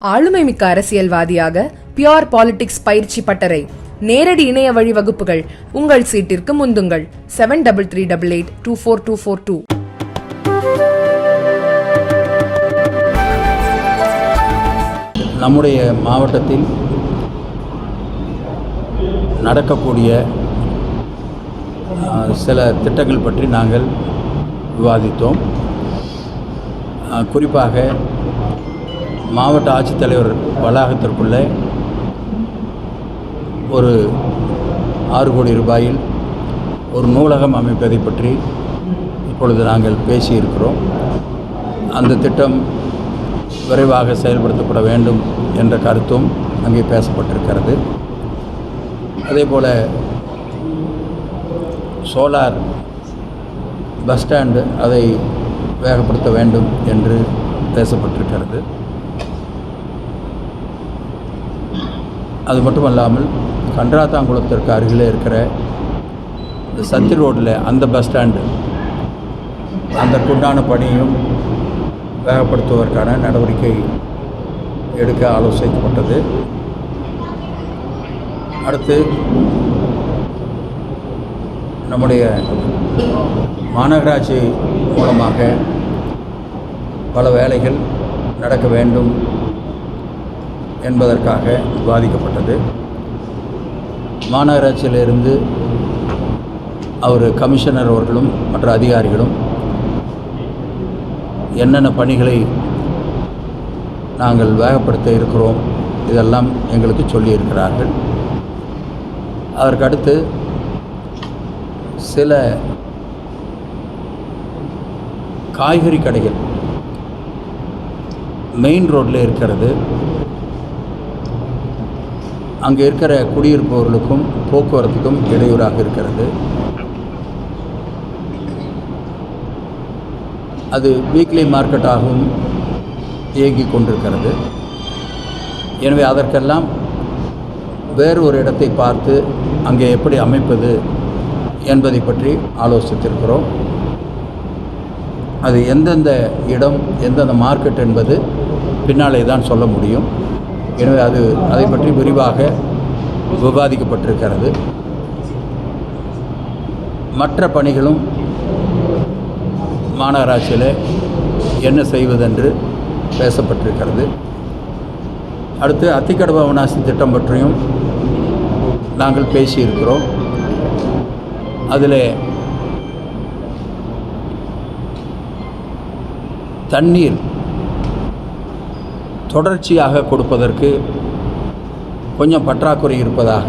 ஆளுமை மிக்க அரசியல்வாதியாக பியோர் பாலிடிக்ஸ் பயிற்சி பட்டறை. நேரடி இணைய வழி வகுப்புகள். உங்கள் சீட்டிற்கு முந்துங்கள். Seven double three double eight two four two four two நம்முடைய மாவட்டத்தில் நடக்கக்கூடிய சில திட்டங்கள் பற்றி நாங்கள் விவாதித்தோம். குறிப்பாக மாவட்ட ஆட்சித்தலைவர் வளாகத்திற்குள்ளே ஒரு ஆறு கோடி ரூபாயில் ஒரு நூலகம் அமைப்பதை பற்றி இப்பொழுது நாங்கள் பேசியிருக்கிறோம். அந்த திட்டம் விரைவாக செயல்படுத்தப்பட வேண்டும் என்ற கருத்தும் அங்கே பேசப்பட்டிருக்கிறது. அதே போல் சோலார் பஸ் ஸ்டாண்டு அதை வேகப்படுத்த வேண்டும் என்று பேசப்பட்டிருக்கிறது. அது மட்டும் அல்லாமல் கன்றாத்தாங்குளத்திற்கு அருகிலே இருக்கிற இந்த சத்தி ரோட்டில் அந்த பஸ் ஸ்டாண்டு அதற்குண்டான பணியும் வேகப்படுத்துவதற்கான நடவடிக்கை எடுக்க ஆலோசிக்கப்பட்டது. அடுத்து நம்முடைய மாநகராட்சி மூலமாக பல வேலைகள் நடக்க வேண்டும். என்பதற்காக விவாதிக்கப்பட்டது. மாநகராட்சியிலிருந்து அவர் கமிஷனர் அவர்களும் மற்ற அதிகாரிகளும் என்னென்ன பணிகளை நாங்கள் வேகப்படுத்த இருக்கிறோம் இதெல்லாம் எங்களுக்கு சொல்லியிருக்கிறார்கள். அதற்கடுத்து சில காய்கறி கடைகள் மெயின் ரோட்டில் இருக்கிறது. அங்கே இருக்கிற குடியிருப்பவர்களுக்கும் போக்குவரத்துக்கும் இடையூறாக இருக்கிறது. அது வீக்லி மார்க்கெட்டாகவும் இயங்கிக் கொண்டிருக்கிறது. எனவே அதற்கெல்லாம் வேறு ஒரு இடத்தை பார்த்து அங்கே எப்படி அமைப்பது என்பதை பற்றி ஆலோசித்திருக்கிறோம். அது எந்தெந்த இடம் எந்தெந்த மார்க்கெட் என்பது பின்னாலே தான் சொல்ல முடியும். எனவே அது அதை பற்றி விரிவாக விவாதிக்கப்பட்டிருக்கிறது. மற்ற பணிகளும் மாநகராட்சியில் என்ன செய்வதென்று பேசப்பட்டிருக்கிறது. அடுத்து அத்திக்கடவு அவனாசி திட்டம் பற்றியும் நாங்கள் பேசியிருக்கிறோம். அதில் தண்ணீர் தொடர்ச்சியாக கொடுப்பதற்கு கொஞ்சம் பற்றாக்குறை இருப்பதாக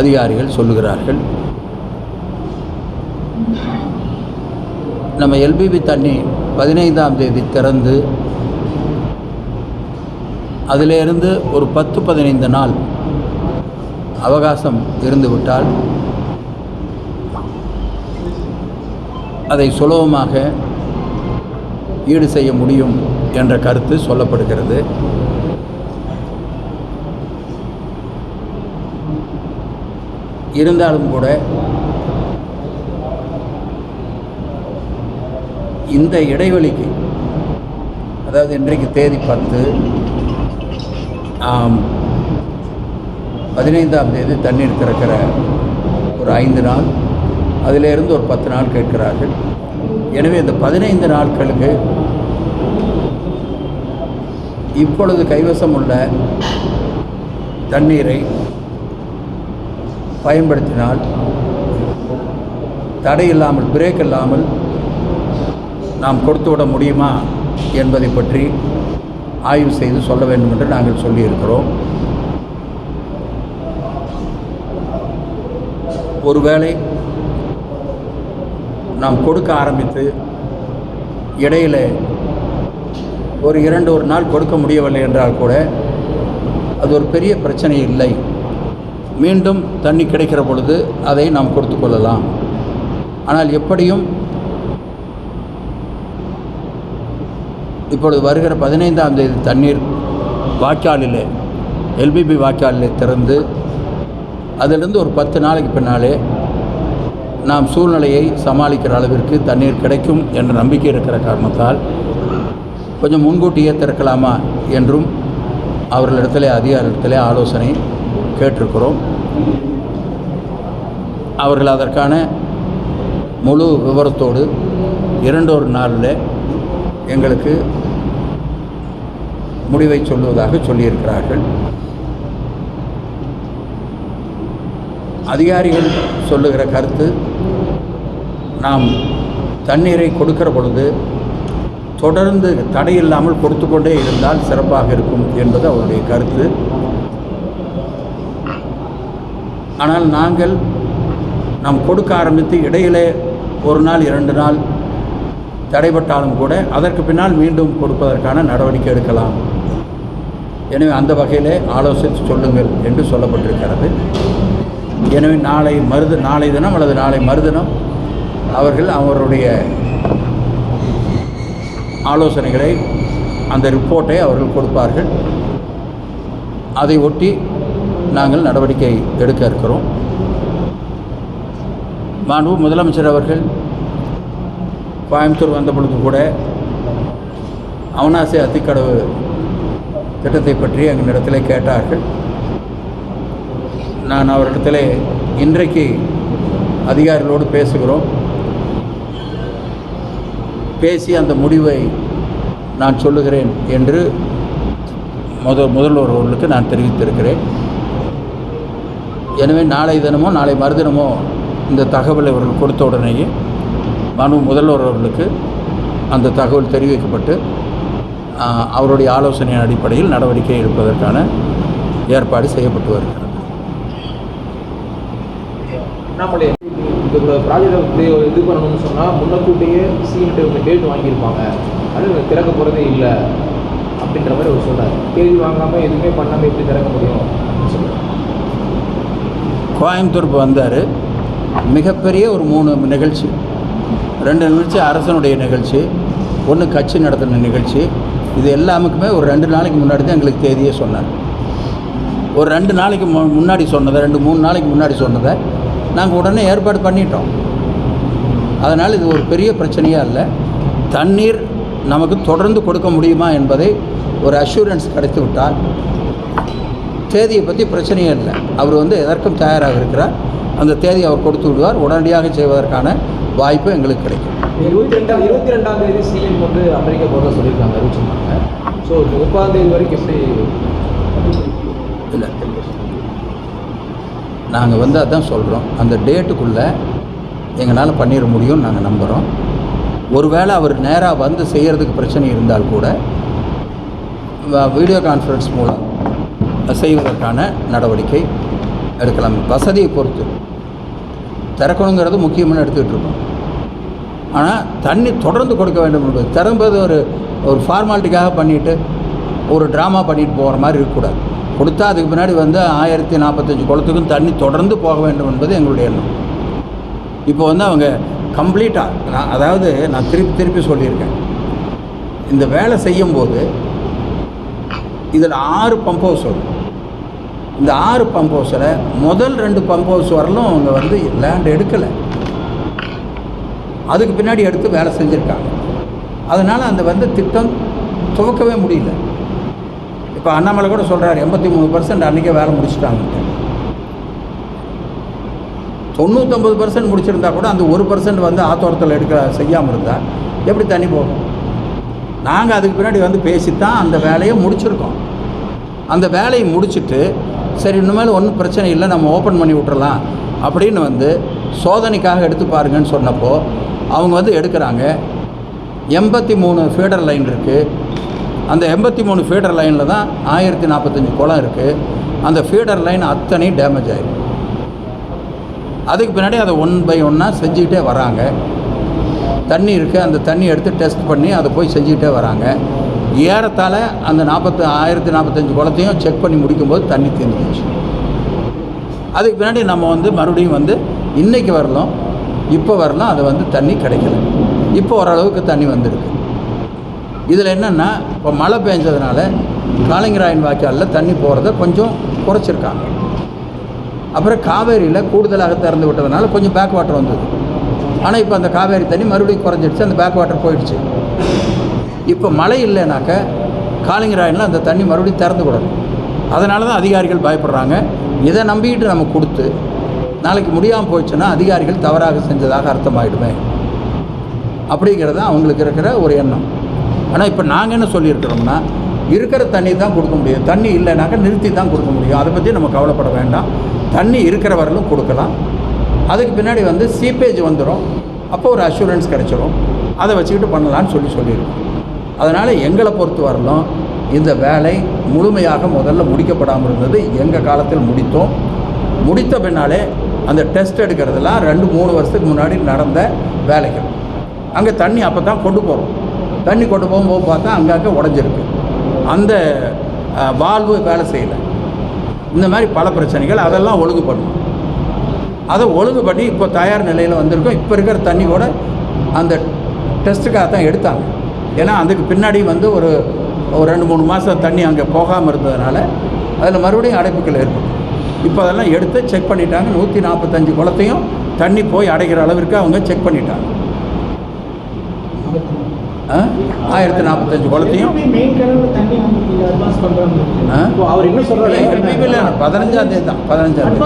அதிகாரிகள் சொல்லுகிறார்கள். நம்ம எல்பிபி தண்ணி பதினைந்தாம் தேதி திறந்து அதிலிருந்து ஒரு பத்து பதினைந்து நாள் அவகாசம் இருந்துவிட்டால் அதை சுலபமாக ஈடு செய்ய முடியும் என்ற கருத்து சொல்லப்படுகிறது. இருந்தாலும் கூட இந்த இடைவெளிக்கு அதாவது இன்றைக்கு தேதி பத்து ஆம், பதினைந்தாம் தேதி தண்ணீர் திறக்கிற ஒரு ஐந்து நாள் அதிலிருந்து ஒரு பத்து நாள் கேட்கிறார்கள். எனவே இந்த பதினைந்து நாட்களுக்கு இப்பொழுது கைவசம் உள்ள தண்ணீரை பயன்படுத்தினால் தடை இல்லாமல் பிரேக் இல்லாமல் நாம் கொடுத்து விட முடியுமா என்பதை பற்றி ஆய்வு செய்து சொல்ல வேண்டும் என்று நாங்கள் சொல்லியிருக்கிறோம். ஒருவேளை நாம் கொடுக்க ஆரம்பித்து இடையில் ஒரு இரண்டு ஒரு நாள் கொடுக்க முடியவில்லை என்றால் கூட அது ஒரு பெரிய பிரச்சனை இல்லை. மீண்டும் தண்ணி கிடைக்கிற பொழுது அதை நாம் கொடுத்து கொள்ளலாம். ஆனால் எப்படியும் இப்பொழுது வருகிற பதினைந்தாம் தேதி தண்ணீர் வாய்க்காலில் எல்பிபி வாய்க்காலில் திறந்து அதிலிருந்து ஒரு பத்து நாளைக்கு பின்னாலே நாம் சூழ்நிலையை சமாளிக்கிற அளவிற்கு தண்ணீர் கிடைக்கும் என்ற நம்பிக்கை இருக்கிற காரணத்தால் கொஞ்சம் முன்கூட்டியே திறக்கலாமா என்றும் அவர்களிடத்திலே அதிகாரத்திலே ஆலோசனை கேட்டிருக்கிறோம். அவர்கள் அதற்கான முழு விவரத்தோடு இரண்டொரு நாளில் எங்களுக்கு முடிவை சொல்லுவதாக சொல்லியிருக்கிறார்கள். அதிகாரிகள் சொல்லுகிற கருத்து நாம் தண்ணீரை கொடுக்கிற பொழுது தொடர்ந்து தடையில்லாமல் கொடுத்து கொண்டே இருந்தால் சிறப்பாக இருக்கும் என்பது அவருடைய கருத்து. ஆனால் நாங்கள் நாம் கொடுக்க ஆரம்பித்து இடையிலே ஒரு நாள் இரண்டு நாள் தடைபட்டாலும் கூட அதற்கு பின்னால் மீண்டும் கொடுப்பதற்கான நடவடிக்கை எடுக்கலாம். எனவே அந்த வகையிலே ஆலோசித்து சொல்லுங்கள் என்று சொல்லப்பட்டிருக்கிறது. எனவே நாளை மருது நாளை தினம் அல்லது நாளை மறுதினம் அவர்கள் அவருடைய ஆலோசனைகளை அந்த ரிப்போர்ட்டை அவர்கள் கொடுப்பார்கள். அதை ஒட்டி நாங்கள் நடவடிக்கை எடுக்க இருக்கிறோம். மாண்பு முதலமைச்சர் அவர்கள் கோயம்புத்தூர் வந்த பொழுது கூட அவனாசி அத்திக்கடவு திட்டத்தை பற்றி எங்களிடத்தில் கேட்டார்கள். நான் அவரிடத்தில் இன்றைக்கு அதிகாரிகளோடு பேசுகிறோம். பேசி அந்த முடிவை நான் சொல்லுகிறேன் என்று முத முதல்வர் அவர்களுக்கு நான் தெரிவித்திருக்கிறேன். எனவே நாளை தினமோ நாளை மறுதினமோ இந்த தகவலை அவர்கள் கொடுத்த உடனேயே மனு முதல்வர் அவர்களுக்கு அந்த தகவல் தெரிவிக்கப்பட்டு அவருடைய ஆலோசனையின் அடிப்படையில் நடவடிக்கை எடுப்பதற்கான ஏற்பாடு செய்யப்பட்டு வருகிறது. நம்முடைய இந்த ப்ராஜெக்டை இது பண்ணணும்னு சொன்னால் முன்னக்கூட்டியே சிஎன்ட்டு வந்து டேட் வாங்கியிருப்பாங்க. அது திறக்க போகிறதே இல்லை அப்படின்ற மாதிரி அவர் சொன்னார் கேள்வி வாங்காமல் எதுவுமே பண்ணாமல் எப்படி திறக்க முடியும்? அப்படின்னு சொல்லுவார் கோயம்புத்தூருக்கு வந்தார். மிகப்பெரிய ஒரு மூணு நிகழ்ச்சி. ரெண்டு நிகழ்ச்சி அரசனுடைய நிகழ்ச்சி. ஒன்று கட்சி நடத்தின நிகழ்ச்சி. இது எல்லாமுக்குமே ஒரு ரெண்டு நாளைக்கு முன்னாடி தான் எங்களுக்கு தேதியே சொன்னார். ஒரு ரெண்டு நாளைக்கு முன்னாடி சொன்னதை ரெண்டு மூணு நாளைக்கு முன்னாடி சொன்னதை நாங்கள் உடனே ஏற்பாடு பண்ணிட்டோம். அதனால் இது ஒரு பெரிய பிரச்சனையாக இல்லை. தண்ணீர் நமக்கு தொடர்ந்து கொடுக்க முடியுமா என்பதை ஒரு அஷூரன்ஸ் கிடைத்து விட்டால் தேதியை பற்றி பிரச்சனையே இல்லை. அவர் வந்து எதற்கும் தயாராக இருக்கிறார். அந்த தேதியை அவர் கொடுத்து விடுவார். உடனடியாக செய்வதற்கான வாய்ப்பு எங்களுக்கு கிடைக்கும். இருபத்தி ரெண்டாம் இருபத்தி ரெண்டாம் தேதி சிஎம் வந்து அமெரிக்கா போகிறத சொல்லியிருக்காங்க அறிவிச்சிருக்காங்க ஸோ முப்பதாம் தேதி வரைக்கும் எப்படி இல்லை நாங்கள் வந்து அதான் சொல்கிறோம் அந்த டேட்டுக்குள்ளே எங்களால் பண்ணிட முடியும்னு நாங்கள் நம்புகிறோம் ஒருவேளை அவர் நேராக வந்து செய்கிறதுக்கு பிரச்சனை இருந்தால் கூட வீடியோ கான்ஃபரன்ஸ் மூலம் செய்வதற்கான நடவடிக்கை எடுக்கலாம். வசதியை பொறுத்து. திறக்கணுங்கிறது முக்கியமான எடுத்துக்கிட்டு இருக்கோம் ஆனால் தண்ணி தொடர்ந்து கொடுக்க வேண்டும் என்பது திறம்பது ஒரு ஒரு ஃபார்மாலிட்டிக்காக பண்ணிவிட்டு ஒரு ட்ராமா பண்ணிட்டு போகிற மாதிரி இருக்கக்கூடாது. கொடுத்தா அதுக்கு பின்னாடி வந்து ஆயிரத்தி நாற்பத்தஞ்சு குளத்துக்கும் தண்ணி தொடர்ந்து போக வேண்டும் என்பது எங்களுடைய எண்ணம். இப்போ வந்து அவங்க கம்ப்ளீட்டாக நான் அதாவது நான் திருப்பி திருப்பி சொல்லியிருக்கேன். இந்த வேலை செய்யும்போது இதில் ஆறு பம்ப் ஹவுஸ் வரும். இந்த ஆறு பம்ப் ஹவுஸில் முதல் ரெண்டு பம்ப் ஹவுஸ் வரலும் அவங்க வந்து லேண்ட் எடுக்கலை. அதுக்கு பின்னாடி எடுத்து வேலை செஞ்சுருக்காங்க. அதனால் அந்த வந்து திட்டம் துவக்கவே முடியல. இப்போ அண்ணாமலை கூட சொல்கிறார் எண்பத்தி மூணு பர்சன்ட் அன்றைக்கே வேலை முடிச்சுட்டாங்க. தொண்ணூத்தொம்பது பர்சன்ட் முடிச்சிருந்தா கூட அந்த ஒரு பர்சன்ட் வந்து ஆத்தோரத்தில் எடுக்க செய்யாமல் இருந்தால் எப்படி தண்ணி போகும்? நாங்கள் அதுக்கு பின்னாடி வந்து பேசித்தான் அந்த வேலையை முடிச்சிருக்கோம். அந்த வேலையை முடிச்சுட்டு சரி இனிமேல் ஒன்றும் பிரச்சனை இல்லை நம்ம ஓப்பன் பண்ணி விட்டுறலாம் அப்படின்னு வந்து சோதனைக்காக எடுத்து பாருங்கன்னு சொன்னப்போ அவங்க வந்து எடுக்கிறாங்க. எண்பத்தி மூணு ஃபீடர் லைன் இருக்குது அந்த எண்பத்தி மூணு ஃபீடர் லைனில் தான் ஆயிரத்தி நாற்பத்தஞ்சு குளம் இருக்குது அந்த ஃபீடர் லைன் அத்தனை டேமேஜ் ஆகிருக்கு அதுக்கு பின்னாடி அதை ஒன் பை ஒன்னாக செஞ்சுக்கிட்டே வராங்க. தண்ணி இருக்குது அந்த தண்ணி எடுத்து டெஸ்ட் பண்ணி அதை போய் செஞ்சுக்கிட்டே வராங்க. ஏறத்தால் அந்த நாற்பத்து ஆயிரத்தி நாற்பத்தஞ்சு குளத்தையும் செக் பண்ணி முடிக்கும்போது தண்ணி தீர்ந்துச்சு அதுக்கு பின்னாடி நம்ம வந்து மறுபடியும் வந்து இன்றைக்கி வரலாம் இப்போ வரலாம் அது வந்து தண்ணி கிடைக்கல. இப்போ ஓரளவுக்கு தண்ணி வந்திருக்கு. இதில் என்னென்னா இப்போ மழை பெஞ்சதுனால காளிங்கராயன் வாய்க்காலில் தண்ணி போகிறத கொஞ்சம் குறைச்சிருக்காங்க. அப்புறம் காவேரியில் கூடுதலாக திறந்து விட்டதுனால கொஞ்சம் பேக் வாட்டர் வந்தது. ஆனால் இப்போ அந்த காவேரி தண்ணி மறுபடியும் குறைஞ்சிடுச்சு அந்த பேக் வாட்டர் போயிடுச்சு. இப்போ மழை இல்லைனாக்க காலிங்கராயனில் அந்த தண்ணி மறுபடியும் திறந்து விடணும். அதனால தான் அதிகாரிகள் பயப்படுறாங்க. இதை நம்பிக்கிட்டு நம்ம கொடுத்து நாளைக்கு முடியாமல் போயிடுச்சுன்னா அதிகாரிகள் தவறாக செஞ்சதாக அர்த்தமாயிடுமே. அப்படிங்கிறது தான் அவங்களுக்கு இருக்கிற ஒரு எண்ணம். ஆனால் இப்போ நாங்கள் என்ன சொல்லியிருக்கிறோம்னா இருக்கிற தண்ணி தான் கொடுக்க முடியும். தண்ணி இல்லைனாக்கா நிறுத்தி தான் கொடுக்க முடியும். அதை பற்றி நம்ம கவலைப்பட வேண்டாம். தண்ணி இருக்கிற வரலும் கொடுக்கலாம். அதுக்கு பின்னாடி வந்து சீப்பேஜ் வந்துடும் அப்போ ஒரு அஷூரன்ஸ் கிடச்சிரும். அதை வச்சுக்கிட்டு பண்ணலான்னு சொல்லி சொல்லியிருக்கோம். அதனால் எங்களை பொறுத்த வரலும் இந்த வேலை முழுமையாக முதல்ல முடிக்கப்படாமல் இருந்தது. எங்கள் காலத்தில் முடித்தோம். முடித்த பின்னாலே அந்த டெஸ்ட் எடுக்கிறதெல்லாம் ரெண்டு மூணு வருஷத்துக்கு முன்னாடி நடந்த வேலைகள். அங்கே தண்ணி அப்போ தான் கொண்டு போகிறோம் தண்ணி கொண்டு போகும்போது பார்த்தா அங்கங்கே உடஞ்சிருக்கு. அந்த வால்வு வேலை செய்யலை. இந்த மாதிரி பல பிரச்சனைகள் அதெல்லாம் ஒழுங்கு பண்ணணும் அதை ஒழுங்கு பண்ணி இப்போ தயார் நிலையில் வந்திருக்கோம். இப்போ இருக்கிற தண்ணி கூட அந்த டெஸ்ட்டுக்காக தான் எடுத்தாங்க. ஏன்னா அதுக்கு பின்னாடி வந்து ஒரு ஒரு ரெண்டு மூணு மாதம் தண்ணி அங்கே போகாமல் இருந்ததுனால அதில் மறுபடியும் அடைப்புகள் ஏற்படும் இப்போ அதெல்லாம் எடுத்து செக் பண்ணிட்டாங்க. நூற்றி நாற்பத்தஞ்சு குளத்தையும் தண்ணி போய் அடைக்கிற அளவிற்கு அவங்க செக் பண்ணிட்டாங்க ஆ? ஆயிரத்தி நாற்பத்தஞ்சு குளத்தையும் மெயின் கிணறு தண்ணி வந்து அட்வான்ஸ் பண்றாங்க ஆ? இப்போ அவர் என்ன சொல்றாரு இல்லை பதினஞ்சாம் தேதி தான் பதினஞ்சாம் தேதி.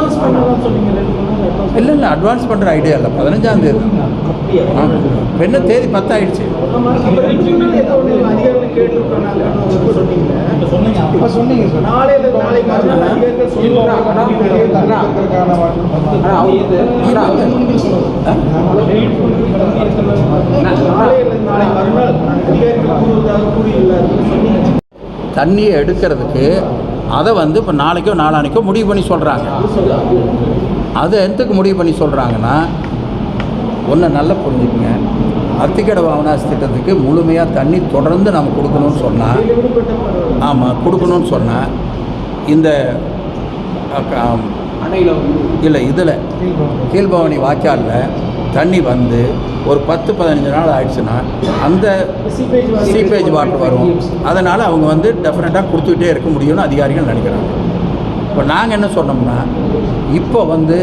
இல்லை இல்லை அட்வான்ஸ் பண்ணுற ஐடியா இல்லை பதினஞ்சாம் தேதி தான். என்ன தேதி பத்தாயிடுச்சு ஆமா, அப்ப ரெண்டு மூணு நாள் ஏதோ ஒண்ணு அதிகாரிகள் கேட்டிருக்கோம் நாங்க சொன்னீங்க சொன்னீங்க சார். நாளையில அதிகாரிகள் சொன்னீங்க. தண்ணியை எடுக்கிறதுக்கு அதை வந்து இப்போ நாளைக்கோ நாளானைக்கோ முடிவு பண்ணி சொல்கிறாங்க அதை எதுக்கு முடிவு பண்ணி சொல்கிறாங்கன்னா ஒன்று நல்லா புரிஞ்சுக்கங்க. அத்திக்கடை வாவனாசி திட்டத்துக்கு முழுமையாக தண்ணி தொடர்ந்து நம்ம கொடுக்கணும்னு சொன்னால். ஆமாம் கொடுக்கணும்னு சொன்னால் இந்த அணையில இல்லை இதில் கீழ்பவானி வாய்க்காலில் தண்ணி வந்து ஒரு பத்து பதினஞ்சு நாள் ஆயிடுச்சுன்னா அந்த சீப்பேஜ் வாட்டர் வரும். அதனால் அவங்க வந்து டெஃபினட்டாக கொடுத்துக்கிட்டே இருக்க முடியும்னு அதிகாரிகள் நினைக்கிறாங்க. இப்போ நாங்கள் என்ன சொன்னோம்னா இப்போ வந்து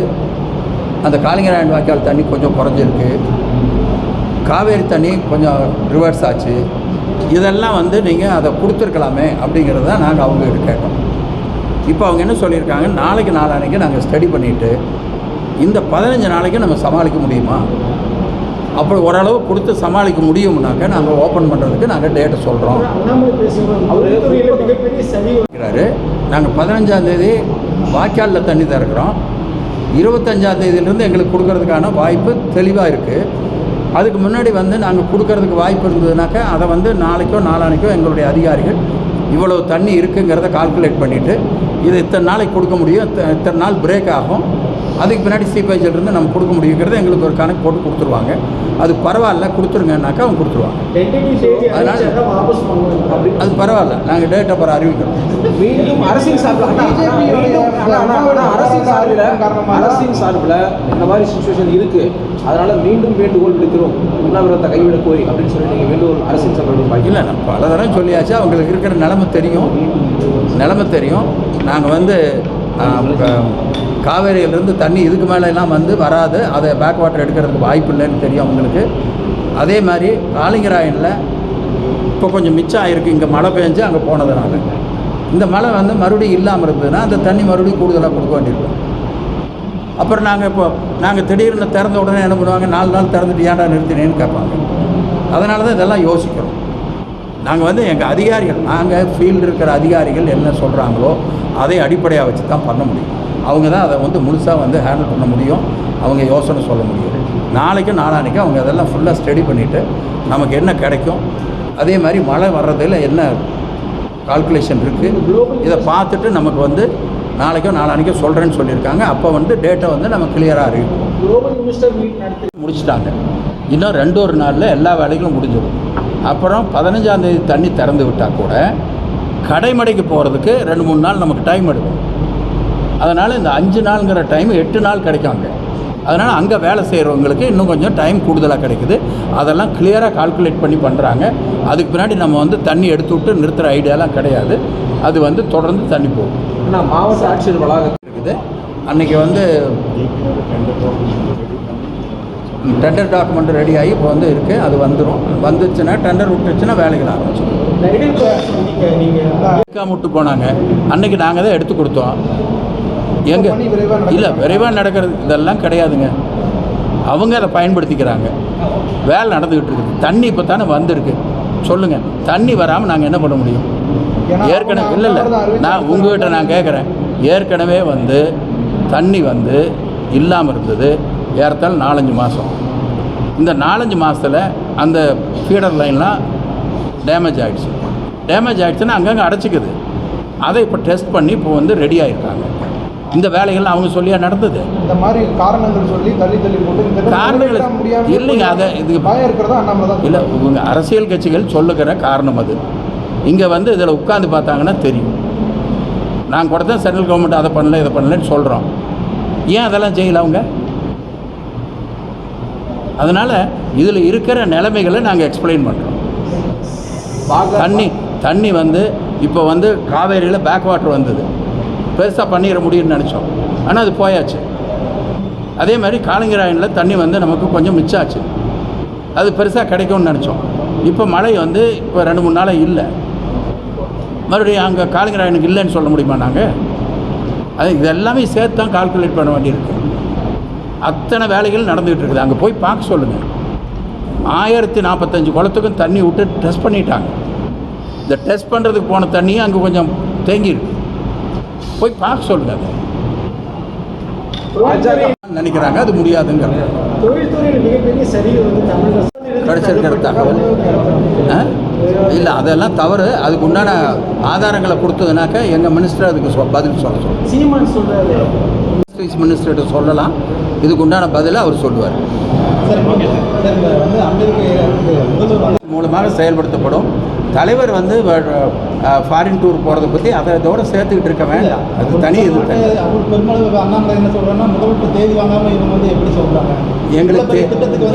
அந்த காளிங்கராயன் வாய்க்கால் தண்ணி கொஞ்சம் குறைஞ்சிருக்கு. காவேரி தண்ணி கொஞ்சம் ரிவர்ஸ் ஆச்சு. இதெல்லாம் வந்து நீங்கள் அதை கொடுத்துருக்கலாமே அப்படிங்கிறத நாங்கள் அவங்ககிட்ட கேட்டோம். இப்போ அவங்க என்ன சொல்லியிருக்காங்க? நாளைக்கு நாளானைக்கு நாங்கள் ஸ்டடி பண்ணிவிட்டு இந்த பதினஞ்சு நாளைக்கு நம்ம சமாளிக்க முடியுமா? அப்படி ஓரளவு கொடுத்து சமாளிக்க முடியும்னாக்க நாங்கள் ஓப்பன் பண்ணுறதுக்கு நாங்கள் டேட்டை சொல்கிறோம் நாங்கள் பதினஞ்சாம் தேதி வாய்க்காலில் தண்ணி திறக்கிறோம். இருபத்தஞ்சாம் தேதியிலேருந்து எங்களுக்கு கொடுக்கறதுக்கான வாய்ப்பு தெளிவாக இருக்குது அதுக்கு முன்னாடி வந்து நாங்கள் கொடுக்கறதுக்கு வாய்ப்பு இருந்ததுனாக்கா அதை வந்து நாளைக்கோ நாளானைக்கோ எங்களுடைய அதிகாரிகள் இவ்வளவு தண்ணி இருக்குங்கிறத கால்குலேட் பண்ணிவிட்டு இது இத்தனை நாளைக்கு கொடுக்க முடியும் இத்தனை நாள் பிரேக் ஆகும். அதுக்கு பின்னாடி சீப்பேஜில் இருந்து நம்ம கொடுக்க முடியுங்கிறத எங்களுக்கு ஒரு கணக்கு போட்டு கொடுத்துருவாங்க. அது பரவாயில்ல கொடுத்துருங்கன்னாக்கா அவங்க கொடுத்துருவாங்க. அதனால- அது பரவாயில்ல நாங்கள் டேட் அப்புறம் அறிவிக்கிறோம். மீண்டும் அரசின் சார்பில் அரசின் சார்பில் அரசின் சார்பில் இந்த மாதிரி சுச்சுவேஷன் இருக்கு. அதனால மீண்டும் வேண்டுகோள் விடுக்கிறோம். உண்ணாவிரத்தை கைவிட கோரி அப்படின்னு சொல்லி நீங்க வேண்டுகோள் அரசின் சார்பில் இல்லை நான் பல தடவை சொல்லியாச்சு அவங்களுக்கு இருக்கிற நிலைமை தெரியும். நிலைமை தெரியும். நாங்கள் வந்து காவேரியிலேருந்து தண்ணி இதுக்கு மேலெல்லாம் வந்து வராது. அதை பேக் வாட்டர் எடுக்கிறதுக்கு வாய்ப்பு இல்லைன்னு தெரியும் அவங்களுக்கு. அதே மாதிரி காலிங்கராயனில் இப்போ கொஞ்சம் மிச்சம் ஆகிருக்கு இங்கே மழை பெஞ்சு அங்கே போனதுனால. இந்த மழை வந்து மறுபடியும் இல்லாமல் இருந்ததுன்னா அந்த தண்ணி மறுபடியும் கூடுதலாக கொடுக்க வேண்டியிருக்கும். அப்புறம் நாங்கள் இப்போ நாங்கள் திடீர்னு திறந்த உடனே என்ன பண்ணுவாங்க? நாலு நாள் திறந்துட்டு ஏன்டா நிறுத்தினேன்னு கேட்பாங்க. அதனால தான் இதெல்லாம் யோசிக்கிறோம். நாங்கள் வந்து எங்கள் அதிகாரிகள் நாங்கள் ஃபீல்டு இருக்கிற அதிகாரிகள் என்ன சொல்கிறாங்களோ அதை அடிப்படையாக வச்சு தான் பண்ண முடியும். அவங்க தான் அதை வந்து முழுசாக வந்து ஹேண்டில் பண்ண முடியும். அவங்க யோசனை சொல்ல முடியும். நாளைக்கும் நாளானைக்கும் அவங்க அதெல்லாம் ஃபுல்லாக ஸ்டடி பண்ணிவிட்டு நமக்கு என்ன கிடைக்கும்? அதே மாதிரி மழை வர்றதில் என்ன கால்குலேஷன் இருக்குது இதை பார்த்துட்டு நமக்கு வந்து நாளைக்கோ நாளானைக்கோ சொல்கிறேன்னு சொல்லியிருக்காங்க. அப்போ வந்து டேட்டை வந்து நம்ம கிளியராக நடத்தி முடிச்சிட்டாங்க. இன்னும் ரெண்டு ஒரு நாளில் எல்லா வேலைகளும் முடிஞ்சிடும். அப்புறம் பதினஞ்சாம் தேதி தண்ணி திறந்து விட்டால் கூட கடைமடைக்கு போகிறதுக்கு ரெண்டு மூணு நாள் நமக்கு டைம் எடுக்கும். அதனால் இந்த அஞ்சு நாளுங்கிற டைம் எட்டு நாள் கிடைக்கும் அங்கே. அதனால் அங்கே வேலை செய்கிறவங்களுக்கு இன்னும் கொஞ்சம் டைம் கூடுதலாக கிடைக்குது. அதெல்லாம் கிளியராக கால்குலேட் பண்ணி பண்ணுறாங்க அதுக்கு பின்னாடி நம்ம வந்து தண்ணி எடுத்து விட்டு நிறுத்துகிற ஐடியாலாம் கிடையாது. அது வந்து தொடர்ந்து தண்ணி போகும். அண்ணா மாவட்ட ஆட்சியர் வளாகத்தில் இருக்குது. அன்றைக்கி வந்து டெண்டர் டாக்குமெண்ட் ரெடி ஆகி இப்போ வந்து இருக்குது அது வந்துடும் வந்துச்சுன்னா டெண்டர் விட்டுச்சுன்னா வேலைகள் எடுக்காம விட்டு போனாங்க. அன்னைக்கு நாங்கள் தான் எடுத்து கொடுத்தோம். எங்க? இல்லை விரைவாக நடக்கிறது இதெல்லாம் கிடையாதுங்க. அவங்க அதை பயன்படுத்திக்கிறாங்க. வேலை நடந்துக்கிட்டு இருக்குது. தண்ணி இப்போ தானே வந்திருக்கு. சொல்லுங்கள் தண்ணி வராமல் நாங்கள் என்ன பண்ண முடியும்? ஏற்கனவே இல்லை இல்லை. நான் உங்ககிட்ட நான் கேட்குறேன் ஏற்கனவே வந்து தண்ணி வந்து இல்லாமல் இருந்தது. ஏறத்தாழ நாலஞ்சு மாதம் இந்த நாலஞ்சு மாதத்தில் அந்த ஃபீடர் லைன்லாம் டேமேஜ் ஆகிடுச்சு டேமேஜ் ஆகிடுச்சுன்னா அங்கங்கே அடைச்சிக்குது. அதை இப்போ டெஸ்ட் பண்ணி இப்போ வந்து ரெடி ஆகிருக்காங்க இந்த வேலைகள்லாம் அவங்க சொல்லியா நடந்தது. இந்த மாதிரி காரணங்கள் சொல்லி தள்ளி தள்ளி போட்டு காரணங்கள் இல்லைங்க, அதை இது- பயம் இருக்கிறதா அண்ணாமலை இல்லை இவங்க அரசியல் கட்சிகள் சொல்லுகிற காரணம் அது. இங்கே வந்து இதில் உட்காந்து பார்த்தாங்கன்னா தெரியும். நான் கூட தான் சென்ட்ரல் கவர்மெண்ட் அதை பண்ணல இதை பண்ணலன்னு சொல்கிறோம் ஏன் அதெல்லாம் செய்யல அவங்க? அதனால் இதில் இருக்கிற நிலைமைகளை நாங்கள் எக்ஸ்பிளைன் பண்ணுறோம் தண்ணி தண்ணி வந்து இப்போ வந்து காவேரியில் பேக் வாட்டர் வந்தது. பெருசாக பண்ணிட முடியும்னு நினச்சோம். ஆனால் அது போயாச்சு. அதே மாதிரி காலிங்கராயனில் தண்ணி வந்து நமக்கு கொஞ்சம் மிச்சாச்சு அது பெருசாக கிடைக்கும்னு நினச்சோம். இப்போ மழை வந்து இப்போ ரெண்டு மூணு நாளாக இல்லை. மறுபடியும் அங்கே காலிங்கராயனுக்கு இல்லைன்னு சொல்ல முடியுமா நாங்கள் அது இது எல்லாமே சேர்த்து தான் கால்குலேட் பண்ண வேண்டியிருக்கு. அத்தனை வேலைகள் நடந்துகிட்டு இருக்குது. அங்கே போய் பார்க்க சொல்லுங்கள் ஆயிரத்தி நாற்பத்தஞ்சு குளத்துக்கும் தண்ணி விட்டு டெஸ்ட் பண்ணிட்டாங்க. இந்த டெஸ்ட் பண்ணுறதுக்கு போன தண்ணி அங்கே கொஞ்சம் தேங்கியிருக்கு. போய் பார்க்க சொல்லுங்கள் நினைக்கிறாங்க அது முடியாதுங்கிறது கிடைச்சிருக்கிற தகவல் இல்லை அதெல்லாம் தவறு. அதுக்கு உண்டான ஆதாரங்களை கொடுத்ததுனாக்க எங்கள் மினிஸ்டர் அதுக்கு பதில் சொல்ல சொல்றாரு. மினிஸ்டர்கிட்ட சொல்லலாம். இதுக்கு உண்டான பதிலை அவர் சொல்லுவார். Sir sir. இந்த வந்து அம்பேத்கர் முதல்வர் வந்து மூலமாக செயல்படுத்தப்படும். தலைவர் வந்து ஃபாரின் டூர் போகிறத பற்றி அதை இதோட சேர்த்துக்கிட்டு இருக்க வேண்டாம். அது தனி இது எங்களுக்கு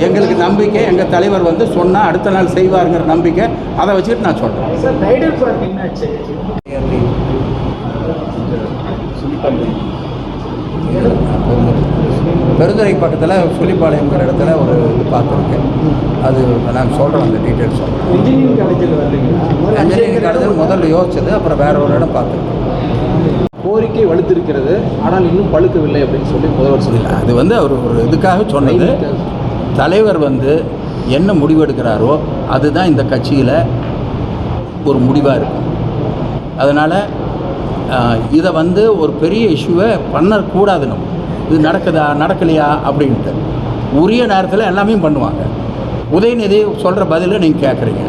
எங்களுக்கு நம்பிக்கை எங்கள் தலைவர் வந்து சொன்னால் அடுத்த நாள் செய்வாருங்கிற நம்பிக்கை அதை வச்சுக்கிட்டு நான் சொல்கிறேன் சார் டைடல் பார்க் என்னாச்சு பெருந்துறை பக்கத்தில் சுள்ளிப்பாளையங்கிற இடத்துல ஒரு இது பார்த்துருக்கேன். அது நான் சொல்கிறேன் அந்த டீட்டெயில்ஸ் சொல்கிறேன் இன்ஜினியரிங் காலேஜில் வரலைங்களா இன்ஜினியரிங் காலேஜில் முதல்ல யோசிச்சது அப்புறம் வேற ஒரு இடம் பார்த்துருக்கேன். கோரிக்கை வலுத்திருக்கிறது ஆனால் இன்னும் பழுக்கவில்லை அப்படின்னு சொல்லி முதல்வர் சொல்லியிருக்காங்க அது வந்து அவர் ஒரு இதுக்காக சொன்னது. தலைவர் வந்து என்ன முடிவு எடுக்கிறாரோ அதுதான் இந்த கட்சியில் ஒரு முடிவாக இருக்கும். அதனால் இதை வந்து ஒரு பெரிய இஷ்யூவை பண்ணக்கூடாது நம்ம இது நடக்குதா நடக்கலையா அப்படின்ட்டு. உரிய நேரத்தில் எல்லாமே பண்ணுவாங்க. உதயநிதி சொல்கிற பதிலை நீங்கள் கேட்குறீங்க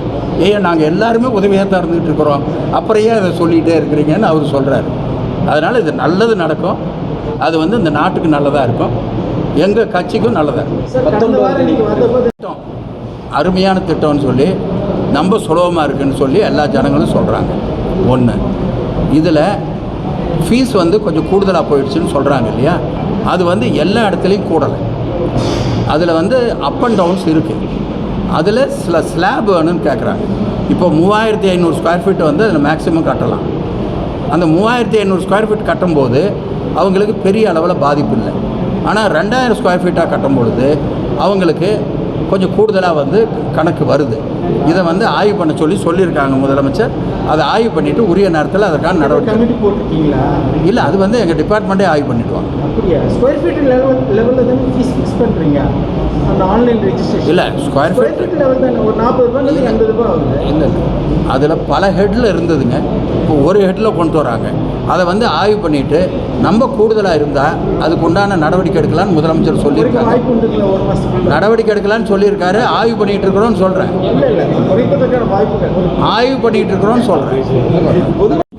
ஏன் நாங்கள் எல்லாருமே உதவியாக தான் இருந்துகிட்டு இருக்கிறோம். அப்புறம் ஏன் இதை சொல்லிகிட்டே இருக்கிறீங்கன்னு அவர் சொல்கிறாரு அதனால் இது நல்லது நடக்கும். அது வந்து இந்த நாட்டுக்கு நல்லதாக இருக்கும். எங்கள் கட்சிக்கும் நல்லதாக இருக்கும் திட்டம் அருமையான திட்டம்னு சொல்லி ரொம்ப சுலபமாக இருக்குன்னு சொல்லி எல்லா ஜனங்களும் சொல்கிறாங்க ஒன்று இதில் ஃபீஸ் வந்து கொஞ்சம் கூடுதலாக போயிடுச்சுன்னு சொல்கிறாங்க இல்லையா? அது வந்து எல்லா இடத்துலையும் கூடலை. அதில் வந்து அப் அண்ட் டவுன்ஸ் இருக்குது அதில் சில ஸ்லாப் வேணும்னு கேட்குறாங்க. இப்போ மூவாயிரத்தி ஐநூறு ஸ்கொயர் ஃபீட் வந்து அதில் மேக்ஸிமம் கட்டலாம். அந்த மூவாயிரத்தி ஐநூறு ஸ்கொயர் ஃபீட் கட்டும்போது அவங்களுக்கு பெரிய அளவில் பாதிப்பு இல்லை. ஆனால் ரெண்டாயிரம் ஸ்கொயர் ஃபீட்டாக கட்டும் பொழுது அவங்களுக்கு கொஞ்சம் கூடுதலாக வந்து கணக்கு வருது. இதை வந்து ஆய்வு பண்ண சொல்லி சொல்லியிருக்காங்க முதலமைச்சர். அதை ஆய்வு பண்ணிவிட்டு உரிய நேரத்தில் அதற்கான நடவடிக்கை. இல்லை அது வந்து எங்கள் டிபார்ட்மெண்ட்டே ஆய்வு பண்ணிடுவாங்க. அப்படியா? ஸ்கொயர் ஃபீட் லெவல் லெவலில் தானே ஃபீஸ் ஃபிக்ஸ் பண்ணுறீங்க அந்த ஆன்லைன் ரெஜிஸ்ட்ரேஷன் இல்லை ஸ்கொயர் ஃபீட் லெவல் தானே? ஒரு நாற்பது ரூபாய் எண்பது ரூபாய் ஆகுது. இல்லை அதில் பல ஹெட்டில் இருந்ததுங்க. இப்போ ஒரு ஹெட்டில் கொண்டு வராங்க. அதை வந்து ஆய்வு பண்ணிவிட்டு நம்ம கூடுதலாக இருந்தால் அதுக்கு உண்டான நடவடிக்கை எடுக்கலாம்னு முதலமைச்சர் சொல்லியிருக்காங்க. நடவடிக்கை எடுக்கலாம்னு சொல்லியிருக்காரு. ஆய்வு பண்ணிகிட்டு இருக்கிறோம்னு சொல்கிறேன் ஆய்வு பண்ணிகிட்டு இருக்கிறோம்னு சொல்கிறேன்